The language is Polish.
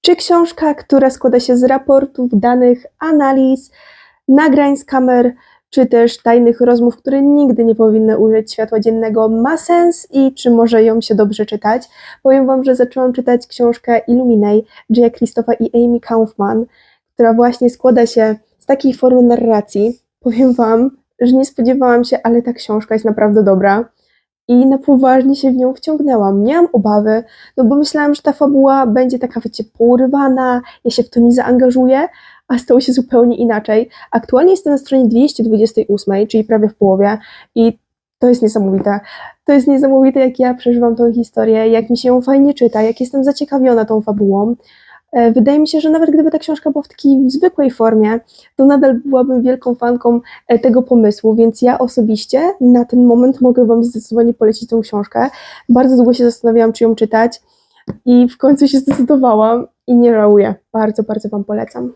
Czy książka, która składa się z raportów, danych, analiz, nagrań z kamer, czy też tajnych rozmów, które nigdy nie powinny ujrzeć światła dziennego, ma sens i czy może ją się dobrze czytać? Powiem Wam, że zaczęłam czytać książkę Illuminate Jaya Christopha i Amy Kaufman, która właśnie składa się z takiej formy narracji. Powiem Wam, że nie spodziewałam się, ale ta książka jest naprawdę dobra. I na poważnie się w nią wciągnęłam. Miałam obawy, no bo myślałam, że ta fabuła będzie taka, wiecie, pourywana, ja się w to nie zaangażuję, a stało się zupełnie inaczej. Aktualnie jestem na stronie 228, czyli prawie w połowie i to jest niesamowite. To jest niesamowite, jak ja przeżywam tą historię, jak mi się ją fajnie czyta, jak jestem zaciekawiona tą fabułą. E, Wydaje mi się, że nawet gdyby ta książka była w takiej zwykłej formie, to nadal byłabym wielką fanką e, tego pomysłu, więc ja osobiście na ten moment mogę Wam zdecydowanie polecić tą książkę. Bardzo długo się zastanawiałam, czy ją czytać i w końcu się zdecydowałam i nie żałuję. Bardzo, bardzo Wam polecam.